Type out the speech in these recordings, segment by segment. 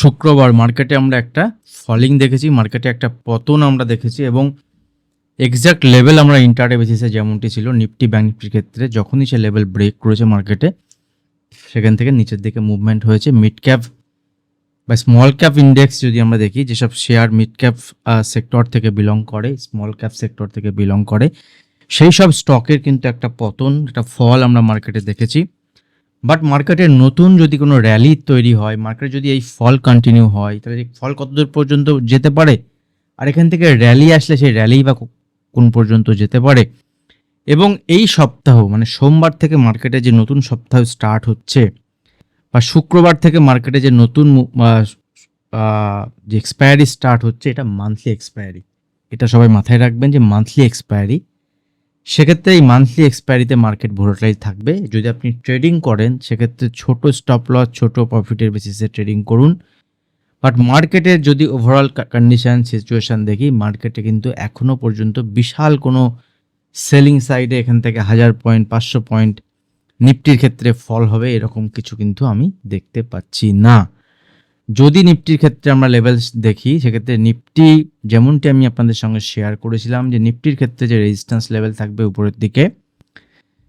শুক্রবার মার্কেটে আমরা একটা ফলিং দেখেছি মার্কেটে একটা পতন আমরা দেখেছি এবং এক্স্যাক্ট লেভেল আমরা ইন্টারডে বেসিসে যেমনটি ছিল নিফটি ব্যাঙ্ক নিফটির ক্ষেত্রে, যখনই সে লেভেল ব্রেক করেছে মার্কেটে সেখান থেকে নিচের দিকে মুভমেন্ট হয়েছে। মিড ক্যাপ বা স্মল ক্যাপ ইন্ডেক্স যদি আমরা দেখি, যেসব শেয়ার মিড ক্যাপ সেক্টর থেকে বিলং করে স্মল ক্যাপ সেক্টর থেকে বিলং করে, সেই সব স্টকের কিন্তু একটা পতন, একটা ফল আমরা মার্কেটে দেখেছি। বাট মার্কেটে নতুন যদি কোনো র্যালি তৈরি হয় মার্কেটে যদি এই ফল কন্টিনিউ হয়, তাহলে ফল কতদূর পর্যন্ত যেতে পারে? আর এখান থেকে র্যালি আসলে সেই র্যালি বা কোন পর্যন্ত যেতে পারে? এবং এই সপ্তাহ মানে সোমবার থেকে মার্কেটে যে নতুন সপ্তাহ স্টার্ট হচ্ছে, বা শুক্রবার থেকে মার্কেটে যে নতুন যে এক্সপায়ারি স্টার্ট হচ্ছে, এটা মান্থলি এক্সপায়ারি এটা সবাই মাথায় রাখবেন যে মান্থলি এক্সপায়ারি সেক্ষেত্রে এই মান্থলি এক্সপায়ারিতে মার্কেট ভোলাটাইল থাকবে। যদি আপনি ট্রেডিং করেন, সেক্ষেত্রে ছোট স্টপ লস ছোট প্রফিটের বেসিসে ট্রেডিং করুন। বাট মার্কেটের যদি ওভারঅল কন্ডিশন সিচুয়েশান দেখি মার্কেটে কিন্তু এখনও পর্যন্ত বিশাল কোনো সেলিং সাইডে এখান থেকে হাজার পয়েন্ট পাঁচশো পয়েন্ট নিফটির ক্ষেত্রে ফল হবে, এরকম কিছু কিন্তু আমি দেখতে পাচ্ছি না। যদি নিফটির ক্ষেত্রে আমরা লেভেলস দেখি, সেক্ষেত্রে নিফটি যেমনটি আমি আপনাদের সঙ্গে শেয়ার করেছিলাম যে নিফটির ক্ষেত্রে যে রেজিস্ট্যান্স লেভেল থাকবে উপরের দিকে,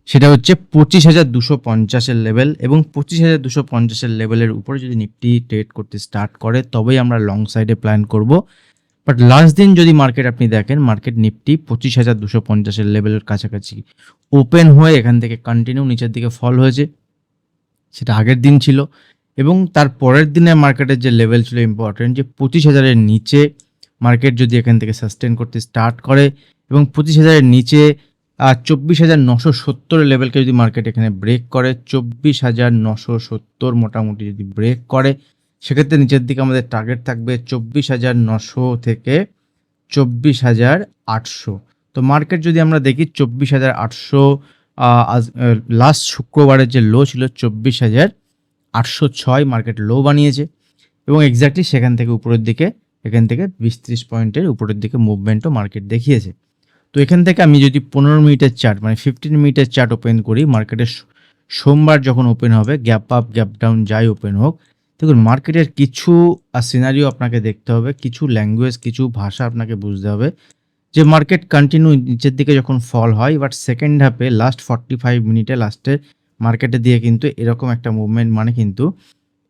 সেটা হচ্ছে পঁচিশ হাজার দুশো পঞ্চাশের লেভেল এবং পঁচিশ হাজার দুশো পঞ্চাশের লেভেলের উপরে যদি নিফটি ট্রেড করতে স্টার্ট করে, তবেই আমরা লং সাইডে প্ল্যান করব। বাট লাস্ট দিন যদি মার্কেট আপনি দেখেন মার্কেট নিফটি পঁচিশ হাজার দুশো পঞ্চাশের লেভেলের কাছাকাছি ওপেন হয়ে এখান থেকে কন্টিনিউ নিচের দিকে ফল হয়েছে। সেটা আগের দিন ছিল। এবং তার পরের দিনে মার্কেটের যে লেভেল ছিল ইম্পর্টেন্ট যে পঁচিশ হাজারের নিচে মার্কেট যদি এখান থেকে সাস্টেন করতে স্টার্ট করে এবং পঁচিশ হাজারের নিচে আর চব্বিশ হাজার নশো সত্তরের লেভেলকে যদি মার্কেট এখানে ব্রেক করে, চব্বিশ হাজার নশো সত্তর মোটামুটি যদি ব্রেক করে, সেক্ষেত্রে নিচের দিকে আমাদের টার্গেট থাকবে চব্বিশ হাজার নশো থেকে চব্বিশ হাজার আটশো। তো মার্কেট যদি আমরা দেখি চব্বিশ হাজার আটশো লাস্ট শুক্রবারের যে লো ছিল চব্বিশ হাজার আটশো ছয় মার্কেট লো বানিয়েছে এবং এক্স্যাক্টলি সেখান থেকে উপরের দিকে, এখান থেকে বিশ ত্রিশ পয়েন্টের উপরের দিকে মুভমেন্টও মার্কেট দেখিয়েছে। তো এখান থেকে আমি যদি পনেরো মিনিটের চার্ট মানে ফিফটিন মিনিটের চার্ট ওপেন করি মার্কেটের সোমবার যখন ওপেন হবে গ্যাপ আপ গ্যাপ ডাউন যাই ওপেন হোক, দেখুন মার্কেটের কিছু সিনারিও আপনাকে দেখতে হবে, কিছু ল্যাঙ্গুয়েজ কিছু ভাষা আপনাকে বুঝতে হবে যে মার্কেট কন্টিনিউ নিচের দিকে যখন ফল হয় বাট সেকেন্ড হাফে লাস্ট ফর্টি ফাইভ মিনিটে লাস্টে মার্কেটে দিয়ে কিন্তু এরকম একটা মুভমেন্ট মানে কিন্তু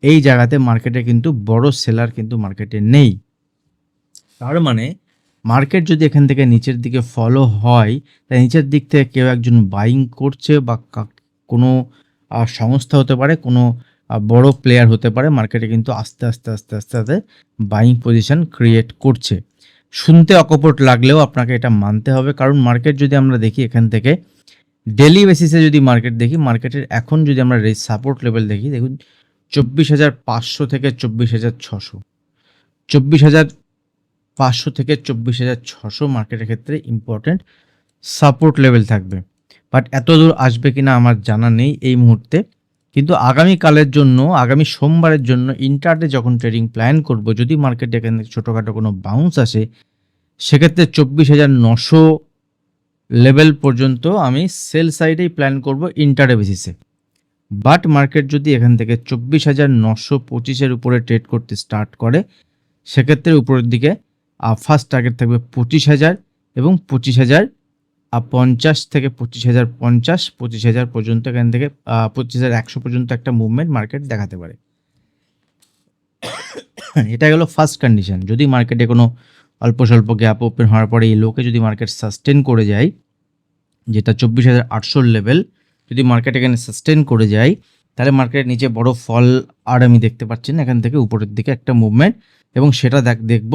এই জায়গাতে মার্কেটে কিন্তু বড় সেলার কিন্তু মার্কেটে নেই। তার মানে মার্কেট যদি এখান থেকে নিচের দিকে ফলো হয়, তাই নিচের দিক থেকে কেউ একজন বাইং করছে বা কোনো সংস্থা হতে পারে, কোনো বড় প্লেয়ার হতে পারে, মার্কেটে কিন্তু আস্তে আস্তে আস্তে আস্তে আস্তে বাইং পজিশন ক্রিয়েট করছে। শুনতে অকপট লাগলেও আপনাকে এটা মানতে হবে, কারণ মার্কেট যদি আমরা দেখি এখান থেকে ডেলি বেসিসে যদি মার্কেট দেখি মার্কেটের এখন যদি আমরা সাপোর্ট লেভেল দেখি, দেখুন, চব্বিশ হাজার পাঁচশো থেকে চব্বিশ হাজার ছশো। চব্বিশ হাজার পাঁচশো থেকে চব্বিশ হাজার ছশো মার্কেটের ক্ষেত্রে ইম্পর্ট্যান্ট সাপোর্ট লেভেল থাকবে। বাট এত দূর আসবে কিনা আমার জানা নেই এই মুহূর্তে। কিন্তু আগামী কালের জন্য, আগামী সোমবারের জন্য ইন্টারডে যখন ট্রেডিং প্ল্যান করব, যদি মার্কেটে এখানে ছোটোখাটো কোনো বাউন্স আসে, সেক্ষেত্রে চব্বিশ হাজার নশো লেভেল পর্যন্ত আমি সেল সাইডেই প্ল্যান করব ইন্টারডে বেসিসে। বাট মার্কেট যদি এখান থেকে চব্বিশ হাজার নশো পঁচিশের উপরে ট্রেড করতে স্টার্ট করে, সেক্ষেত্রে উপরের দিকে ফার্স্ট টার্গেট থাকবে পঁচিশ হাজার এবং পঁচিশ হাজার পঞ্চাশ থেকে পঁচিশ হাজার পঞ্চাশ, পঁচিশ হাজার পর্যন্ত এখান থেকে পঁচিশ হাজার একশো পর্যন্ত একটা মুভমেন্ট মার্কেট দেখাতে পারে। এটা গেল ফার্স্ট কন্ডিশন যদি মার্কেটে কোনো অল্প স্বল্প গ্যাপ ওপেন হওয়ার পরে এই লোকে যদি মার্কেট সাস্টেন করে যায়, যেটা চব্বিশ হাজার আটশোর লেভেল যদি মার্কেট এখানে সাস্টেন করে যায়, তাহলে মার্কেটের নিচে বড় ফল আর আমি দেখতে পাচ্ছি না, এখান থেকে উপরের দিকে একটা মুভমেন্ট এবং সেটা দেখ, দেখব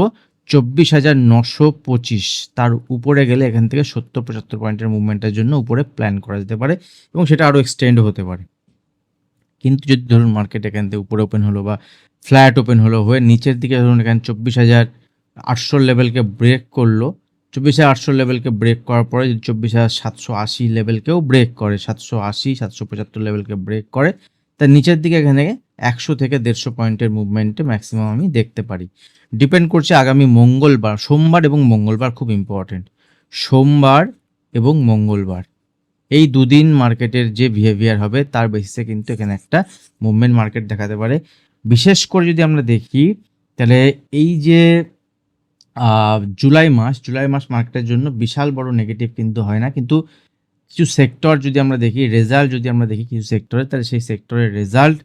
চব্বিশ হাজার নশো পঁচিশ, তার উপরে গেলে এখান থেকে সত্তর পঁচাত্তর পয়েন্টের মুভমেন্টের জন্য উপরে প্ল্যান করা যেতে পারে এবং সেটা আরও এক্সটেন্ড হতে পারে। কিন্তু যদি ধরুন মার্কেট এখান থেকে উপরে ওপেন হলো বা ফ্ল্যাট ওপেন হলো, হয়ে নিচের দিকে ধরুন এখানে চব্বিশ হাজার আটশোর লেভেলকে ব্রেক করল। চব্বিশ হাজার আটশো লেভেলকে ব্রেক করার পরে যদি চব্বিশ হাজার সাতশো আশি লেভেলকেও ব্রেক করে, সাতশো আশি, সাতশো পঁচাত্তর লেভেলকে ব্রেক করে, তার নিচের দিকে এখানে একশো থেকে দেড়শো পয়েন্টের মুভমেন্টে ম্যাক্সিমাম আমি দেখতে পারি। ডিপেন্ড করছে আগামী মঙ্গলবার, সোমবার এবং মঙ্গলবার খুব ইম্পর্টেন্ট সোমবার এবং মঙ্গলবার। এই দুদিন মার্কেটের যে বিহেভিয়ার হবে, তার বেসিসে কিন্তু এখানে একটা মুভমেন্ট মার্কেট দেখাতে পারে। বিশেষ করে যদি আমরা দেখি, তাহলে এই যে জুলাই মাস জুলাই মাস মার্কেটের জন্য বিশাল বড় নেগেটিভ কিন্তু হয় না। কিন্তু কিছু সেক্টর যদি আমরা দেখি রেজাল্ট যদি আমরা দেখি কিছু সেক্টরে তাহলে সেই সেক্টরের রেজাল্ট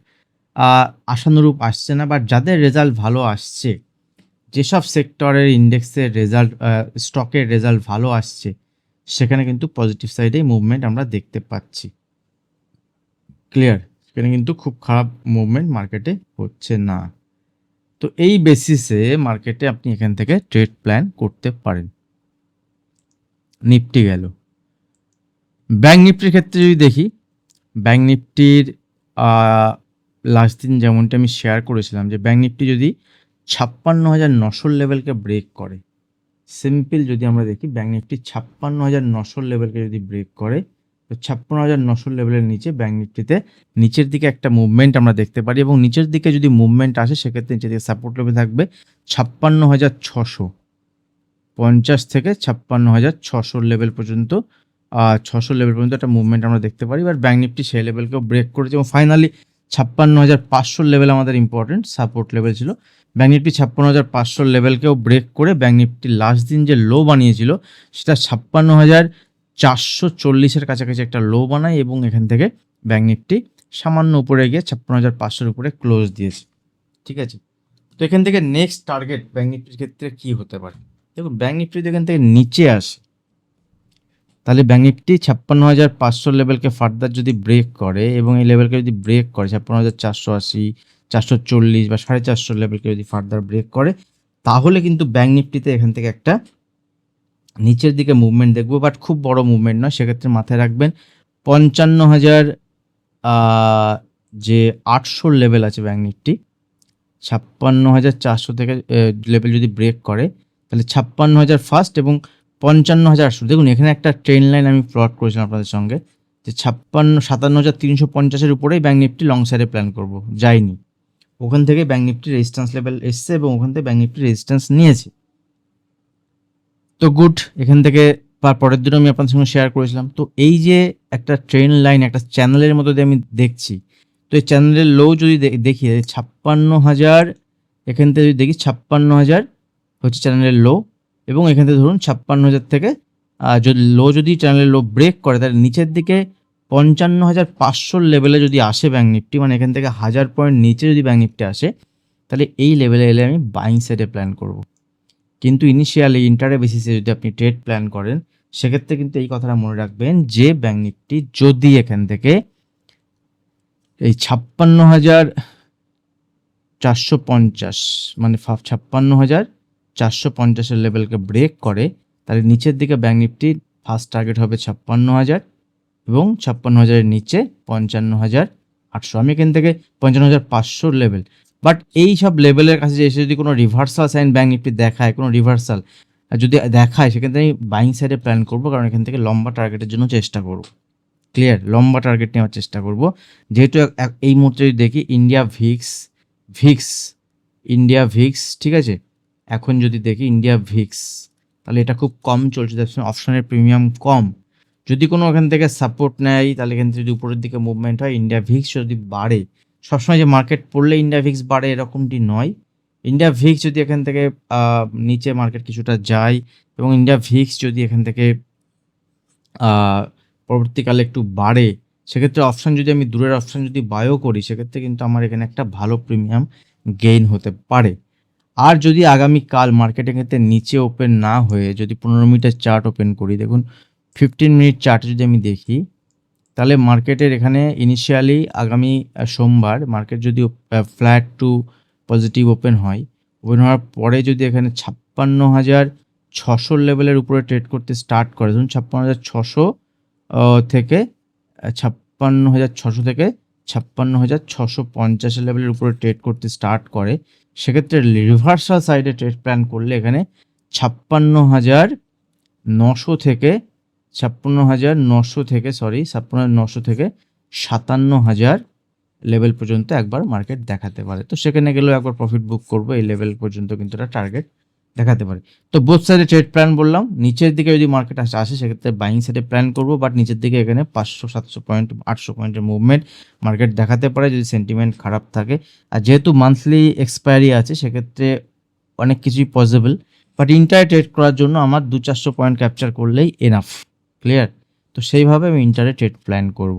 আশানুরূপ আসছে না। বা যাদের রেজাল্ট ভালো আসছে, যেসব সেক্টরের ইন্ডেক্সের রেজাল্ট স্টকের রেজাল্ট ভালো আসছে, সেখানে কিন্তু পজিটিভ সাইডে মুভমেন্ট আমরা দেখতে পাচ্ছি। ক্লিয়ার সেখানে কিন্তু খুব খারাপ মুভমেন্ট মার্কেটে হচ্ছে না। তো এই বেসিসে মার্কেটে আপনি এখান থেকে ট্রেড প্ল্যান করতে পারেন। নিফটি গেল। ব্যাঙ্ক নিফটির ক্ষেত্রে যদি দেখি ব্যাঙ্ক নিফটির লাস্ট দিন যেমনটা আমি শেয়ার করেছিলাম যে ব্যাঙ্ক নিফটি যদি ছাপ্পান্ন হাজার নশোর লেভেলকে ব্রেক করে সিম্পল যদি আমরা দেখি ব্যাঙ্ক নিফটি ছাপ্পান্ন হাজার নশোর লেভেলকে যদি ব্রেক করে তো ছাপ্পান্ন হাজার নশো লেভেলের নিচে ব্যাঙ্ক নিফটিতে নিচের দিকে একটা মুভমেন্ট আমরা দেখতে পারি এবং নিচের দিকে যদি মুভমেন্ট আসে, সেক্ষেত্রে নিচের দিকে সাপোর্ট লেভেল থাকবে ছাপ্পান্ন হাজার ছশো। পঞ্চাশ থেকে ছাপ্পান্ন হাজার ছশোর লেভেল পর্যন্ত ছশো লেভেল পর্যন্ত একটা মুভমেন্ট আমরা দেখতে পারি। এবার ব্যাঙ্ক নিফটি সেই লেভেলকেও ব্রেক করেছে এবং ফাইনালি ছাপ্পান্ন হাজার পাঁচশোর লেভেল আমাদের ইম্পর্টেন্ট সাপোর্ট লেভেল ছিল। ব্যাঙ্ক নিফটি ছাপ্পান্ন হাজার পাঁচশোর লেভেলকেও ব্রেক করে ব্যাঙ্ক নিফটি লাস্ট দিন যে লো বানিয়েছিল, সেটা ছাপ্পান্ন হাজার চারশো চল্লিশের কাছাকাছি একটা লো বানায় এবং এখান থেকে ব্যাঙ্ক নিফটি সামান্য উপরে গিয়ে ছাপ্পান্ন হাজার পাঁচশোর উপরে ক্লোজ দিয়েছে। ঠিক আছে? তো এখান থেকে নেক্সট টার্গেট ব্যাঙ্ক নিফটির ক্ষেত্রে কি হতে পারে? দেখুন ব্যাঙ্ক নিফটি যদি এখান থেকে নিচে আসে, তাহলে ব্যাঙ্ক নিফটি ছাপ্পান্ন হাজার পাঁচশো লেভেলকে ফার্দার যদি ব্রেক করে এবং এই লেভেলকে যদি ব্রেক করে, ছাপ্পান্ন হাজার চারশো আশি, চারশো চল্লিশ বা সাড়ে চারশো লেভেলকে যদি ফার্দার ব্রেক করে, তাহলে কিন্তু ব্যাঙ্ক নিফটিতে এখান থেকে একটা নিচের দিকে মুভমেন্ট দেখব বাট খুব বড় মুভমেন্ট নয়, সেক্ষেত্রে মাথায় রাখবেন পঞ্চান্ন হাজার যে আটশো লেভেল আছে ব্যাঙ্ক নিফটি ছাপ্পান্ন হাজার চারশো থেকে লেভেল যদি ব্রেক করে, তাহলে ছাপ্পান্ন হাজার ফার্স্ট এবং পঞ্চান্ন হাজার আটশো। দেখুন, এখানে একটা ট্রেন লাইন আমি প্লট করেছিলাম আপনাদের সঙ্গে, যে ছাপ্পান্ন সাতান্ন হাজার তিনশো পঞ্চাশের উপরেই ব্যাঙ্ক নিফটি লং সাইডে প্ল্যান করব যাইনি ওখান থেকে ব্যাঙ্ক নিফটি রেজিস্ট্যান্স লেভেল এসছে এবং ওখান থেকে ব্যাঙ্ক নিফটি রেজিস্ট্যান্স নিয়েছে। তো গুড, এখান থেকে পরের দিনও আমি আপনাদের সঙ্গে শেয়ার করেছিলাম। তো এই যে একটা ট্রেন লাইন একটা চ্যানেলের মতো দিয়ে আমি দেখছি, তো এই চ্যানেলের লো যদি দেখি ছাপ্পান্ন হাজার, এখান থেকে যদি দেখি ছাপ্পান্ন হাজার হচ্ছে চ্যানেলের লো এবং এখান থেকে ধরুন ছাপ্পান্ন হাজার থেকে যদি লো যদি চ্যানেলের লো ব্রেক করে, তাহলে নিচের দিকে পঞ্চান্ন হাজার পাঁচশোর লেভেলে যদি আসে ব্যাঙ্ক নিফটি মানে এখান থেকে হাজার পয়েন্ট নিচে যদি ব্যাঙ্ক নিফটি আসে, তাহলে এই লেভেলে এলে আমি বাইং সাইডে প্ল্যান করব। কিন্তু ইনিশিয়ালি ইন্টারে বেসিসে যদি আপনি ট্রেড প্ল্যান করেন, সেক্ষেত্রে কিন্তু এই কথাটা মনে রাখবেন যে ব্যাঙ্ক নিফটি যদি এখান থেকে এই ছাপ্পান্ন হাজার চারশো পঞ্চাশ মানে ছাপ্পান্ন হাজার চারশো পঞ্চাশের লেভেলকে ব্রেক করে, তাহলে নিচের দিকে ব্যাঙ্ক নিফটি ফার্স্ট টার্গেট হবে ছাপ্পান্ন হাজার এবং ছাপ্পান্ন হাজারের নিচে পঞ্চান্ন হাজার আটশো। আমি এখান থেকে পঞ্চান্ন হাজার পাঁচশোর লেভেল বাট এই সব লেভেলের কাছে এসে যদি কোনো রিভার্সাল সাইন ব্যাঙ্ক নিফটি দেখায়, কোনো রিভার্সাল যদি দেখায় সেখানে আমি বাইং সাইডে প্ল্যান করব, কারণ এখান থেকে লম্বা টার্গেটের জন্য চেষ্টা করব। ক্লিয়ার লম্বা টার্গেট নেওয়ার চেষ্টা করব। যেহেতু এই মুহূর্তে যদি দেখি India VIX VIX India VIX ঠিক আছে? এখন যদি দেখি ইন্ডিয়া ভিক্স তাহলে এটা খুব কম চলছে। অপশনের প্রিমিয়াম কম। যদি কোনো এখান থেকে সাপোর্ট নেয়, তাহলে এখান থেকে যদি উপরের দিকে মুভমেন্ট হয় ইন্ডিয়া ভিক্স যদি বাড়ে সবসময় যে মার্কেট পড়লে ইন্ডিয়া ভিক্স বাড়ে এরকমটি নয়। ইন্ডিয়া ভিক্স যদি এখান থেকে নিচে মার্কেট কিছুটা যায় এবং ইন্ডিয়া ভিক্স যদি এখান থেকে পরবর্তীকালে একটু বাড়ে, সেক্ষেত্রে অপশান যদি আমি দূরের অপশান যদি বায়ও করি, সেক্ষেত্রে কিন্তু আমার এখানে একটা ভালো প্রিমিয়াম গেইন হতে পারে। আর যদি আগামীকাল মার্কেটের ক্ষেত্রে নিচে ওপেন না হয়ে যদি পনেরো মিনিটের চার্ট ওপেন করি, দেখুন ফিফটিন মিনিট চার্ট যদি আমি দেখি তাহলে মার্কেটের এখানে ইনিশিয়ালি আগামী সোমবার মার্কেট যদি ফ্ল্যাট টু পজিটিভ ওপেন হয় ওপেন হওয়ার পরে যদি এখানে ছাপ্পান্ন হাজার ছশোর লেভেলের উপরে ট্রেড করতে স্টার্ট করে, ধরুন ছাপ্পান্ন হাজার ছশো থেকে ছাপ্পান্ন হাজার ছশো থেকে ছাপ্পান্ন হাজার ছশো পঞ্চাশের লেভেলের উপরে ট্রেড করতে স্টার্ট করে, সেক্ষেত্রে রিভার্সাল সাইডে ট্রেড প্ল্যান করলে এখানে ছাপ্পান্ন হাজার নশো থেকে ছাপ্পান্ন হাজার নশো থেকে সরি ছাপ্পান্ন হাজার নশো থেকে সাতান্ন হাজার লেভেল পর্যন্ত একবার মার্কেট দেখাতে পারে। তো সেখানে গেলেও একবার প্রফিট বুক করব, এই লেভেল পর্যন্ত কিন্তু এটা টার্গেট দেখাতে পারে। তো বোথ সাইডে ট্রেড প্ল্যান বললাম, নিচের দিকে যদি মার্কেট আসে আসে সেক্ষেত্রে বাইং সাইডে প্ল্যান করব বাট নিচের দিকে এখানে পাঁচশো, সাতশো পয়েন্ট আটশো পয়েন্টের মুভমেন্ট মার্কেট দেখাতে পারে, যদি সেন্টিমেন্ট খারাপ থাকে। আর যেহেতু মান্থলি এক্সপায়ারি আছে, সেক্ষেত্রে অনেক কিছুই পসিবল বাট ইন্টারে ট্রেড করার জন্য আমার দু চারশো পয়েন্ট ক্যাপচার করলেই এনাফ ক্লিয়ার তো সেইভাবে আমি ইন্টারে ট্রেড প্ল্যান করব।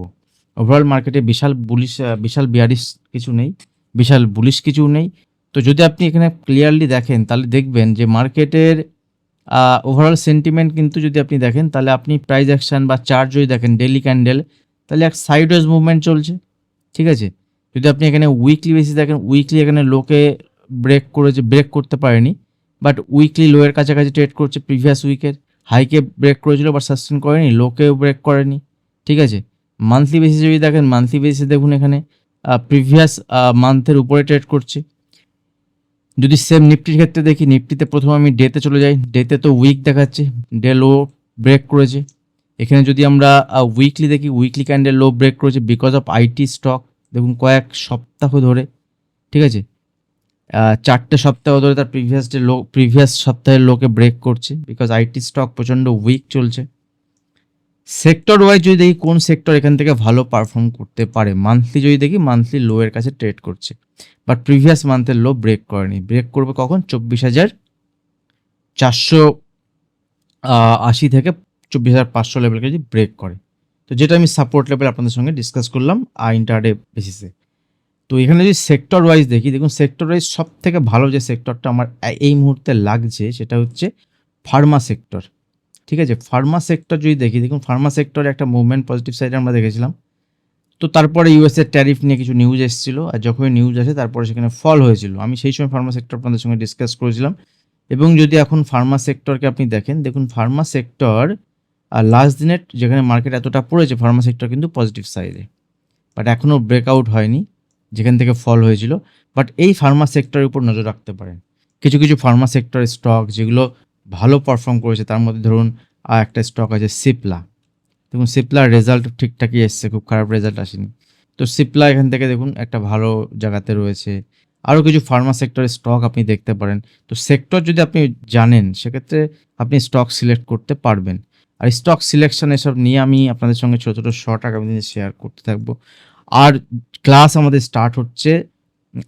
ওভারঅল মার্কেটে বিশাল বুলিশ বিশাল বিয়ারিশ কিছু নেই, বিশাল বুলিশ কিছু নেই। তো যদি আপনি এখানে ক্লিয়ারলি দেখেন, তাহলে দেখবেন যে মার্কেটের ওভারঅল সেন্টিমেন্ট কিন্তু যদি আপনি দেখেন, তাহলে আপনি প্রাইস অ্যাকশন বা চার্ট যদি দেখেন ডেলি ক্যান্ডেল তাহলে এক সাইডওয়েজ মুভমেন্ট চলছে। ঠিক আছে? যদি আপনি এখানে উইকলি বেসিস দেখেন উইকলি এখানে লোকে ব্রেক করেছে ব্রেক করতে পারেনি বাট উইকলি লোয়ের কাছাকাছি ট্রেড করছে প্রিভিয়াস উইকের হাইকে ব্রেক করেছিল বাট সাস্টেন করেনি লোকেও ব্রেক করেনি, ঠিক আছে? মান্থলি বেসিস যদি দেখেন মান্থলি বেসিসে দেখুন এখানে প্রিভিয়াস মান্থের উপরে ট্রেড করছে। যদি সেম নিফটির ক্ষেত্রে দেখি নিফটিতে প্রথমে আমি ডেতে চলে যাই ডেতে তো উইক দেখাচ্ছে ডে লো ব্রেক করেছে। এখানে যদি আমরা উইকলি দেখি উইকলি ক্যান্ডেল লো ব্রেক করেছে বিকজ অফ আইটি স্টক দেখুন কয়েক সপ্তাহ ধরে, ঠিক আছে? চারটে সপ্তাহ ধরে তার প্রিভিয়াস ডে লো প্রিভিয়াস সপ্তাহের লোকে ব্রেক করছে বিকজ আইটি স্টক প্রচণ্ড উইক চলছে। সেক্টর ওয়াইজ যদি দেখি কোন সেক্টর এখান থেকে ভালো পারফর্ম করতে পারে মান্থলি যদি দেখি মান্থলি লোয়ের কাছে ট্রেড করছে। বাট প্রিভিয়াস মান্থের লো ব্রেক করেনি। ব্রেক করবে কখন? চব্বিশ হাজার চারশো আশি থেকে চব্বিশ হাজার পাঁচশো লেভেলকে যদি ব্রেক করে। তো যেটা আমি সাপোর্ট লেভেল আপনাদের সঙ্গে ডিসকাস করলাম আর ইন্টারডে বেসিসে তো এখানে যদি সেক্টর ওয়াইজ দেখি, দেখুন সেক্টর ওয়াইজ সব থেকে ভালো যে সেক্টরটা আমার এই মুহূর্তে লাগছে, সেটা হচ্ছে ফার্মা সেক্টর ঠিক আছে? ফার্মা সেক্টর যদি দেখি, দেখুন ফার্মা সেক্টরে একটা মুভমেন্ট পজিটিভ সাইডে আমরা দেখেছিলাম। তো তারপরে ইউএসএর ট্যারিফ নিয়ে কিছু নিউজ এসেছিল, আর যখনই নিউজ আসে, তারপরে সেখানে ফল হয়েছিল। আমি সেই সময় ফার্মা সেক্টর আপনাদের সঙ্গে ডিসকাস করেছিলাম। এবং যদি এখন ফার্মা সেক্টরকে আপনি দেখেন, দেখুন ফার্মা সেক্টর লাস্ট দিনের যেখানে মার্কেট এতটা পড়েছে ফার্মা সেক্টর কিন্তু পজিটিভ সাইডে বাট এখনও ব্রেকআউট হয়নি। যেখান থেকে ফল হয়েছিল বাট এই ফার্মা সেক্টরের উপর নজর রাখতে পারেন। কিছু কিছু ফার্মা সেক্টরের স্টক যেগুলো ভালো পারফর্ম করেছে, তার মধ্যে ধরুন একটা স্টক আছে সিপলা দেখুন সিপলার রেজাল্ট ঠিকঠাকই এসছে, খুব খারাপ রেজাল্ট আসেনি। তো সিপলা এখান থেকে দেখুন, একটা ভালো জায়গাতে রয়েছে। আরও কিছু ফার্মা সেক্টরের স্টক আপনি দেখতে পারেন। তো সেক্টর যদি আপনি জানেন, সেক্ষেত্রে আপনি স্টক সিলেক্ট করতে পারবেন। আর স্টক সিলেকশন এসব নিয়ে আমি আপনাদের সঙ্গে ছোটো ছোটো শর্ট আগামী দিনে শেয়ার করতে থাকব। আর ক্লাস আমাদের স্টার্ট হচ্ছে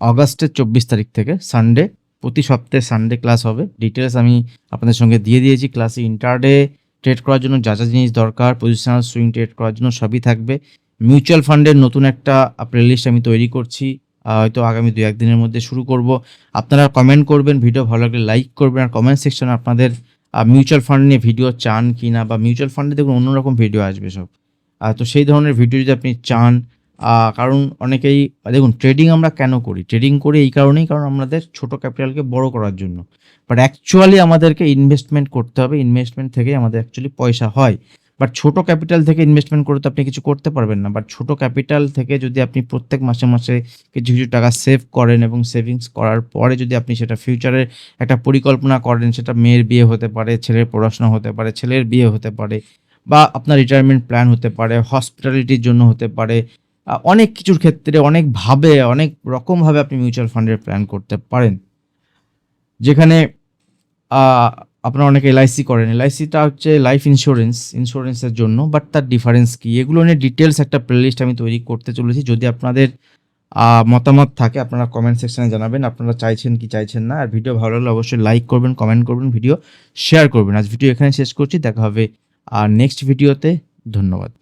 অগাস্টের চব্বিশ তারিখ থেকে সানডে প্রতি সপ্তাহে সানডে ক্লাস হবে। ডিটেলস আমি আপনাদের সঙ্গে দিয়ে দিয়েছি। ক্লাসে ইন্টারডে ট্রেড করার জন্য যা যা জিনিস দরকার পজিশনাল সুইং ট্রেড করার জন্য সবই থাকবে। মিউচুয়াল ফান্ডের নতুন একটা প্লেলিস্ট আমি তৈরি করছি। হয়তো আগামী দু একদিনের মধ্যে শুরু করব। আপনারা কমেন্ট করবেন ভিডিও ভালো লাগলে লাইক করবেন আর কমেন্ট সেকশনে আপনাদের মিউচুয়াল ফান্ড নিয়ে ভিডিও চান কি না বা মিউচুয়াল ফান্ডে দেখুন অন্যরকম ভিডিও আসবে সব। তো সেই ধরনের ভিডিও যদি আপনি চান কারণ অনেকেই, দেখুন ট্রেডিং আমরা কেন করি? ট্রেডিং করি এই কারণেই, কারণ আমাদের ছোট ক্যাপিটালকে বড় করার জন্য। বাট অ্যাকচুয়ালি আমাদেরকে ইনভেস্টমেন্ট করতে হবে ইনভেস্টমেন্ট থেকে আমাদের অ্যাকচুয়ালি পয়সা হয়। বাট ছোট ক্যাপিটাল থেকে ইনভেস্টমেন্ট করে তো আপনি কিছু করতে পারবেন না। বাট ছোট ক্যাপিটাল থেকে যদি আপনি প্রত্যেক মাসে মাসে কিছু কিছু টাকা সেভ করেন এবং সেভিংস করার পরে যদি আপনি সেটা ফিউচারে একটা পরিকল্পনা করেন, সেটা মেয়ের বিয়ে হতে পারে, ছেলের পড়াশোনা হতে পারে, ছেলের বিয়ে হতে পারে, বা আপনার রিটায়ারমেন্ট প্ল্যান হতে পারে হসপিটালিটির জন্য হতে পারে অনেক কিছুর ক্ষেত্রে অনেকভাবে অনেক রকমভাবে আপনি মিউচুয়াল ফান্ডের প্ল্যান করতে পারেন। যেখানে আপনারা অনেকে এলআইসি করেন। এলআইসিটা হচ্ছে লাইফ ইন্স্যুরেন্স ইন্স্যুরেন্সের জন্য বাট তার ডিফারেন্স কি? এগুলো নিয়ে ডিটেলস একটা প্লেলিস্ট আমি তৈরি করতে চলেছি। যদি আপনাদের মতামত থাকে, আপনারা কমেন্ট সেকশনে জানাবেন। আপনারা চাইছেন কি চাইছেন না, আর ভিডিও ভালো লাগলে অবশ্যই লাইক করবেন কমেন্ট করবেন ভিডিও শেয়ার করবেন। আজ ভিডিও এখানে শেষ করছি। দেখা হবে আর নেক্সট ভিডিওতে ধন্যবাদ।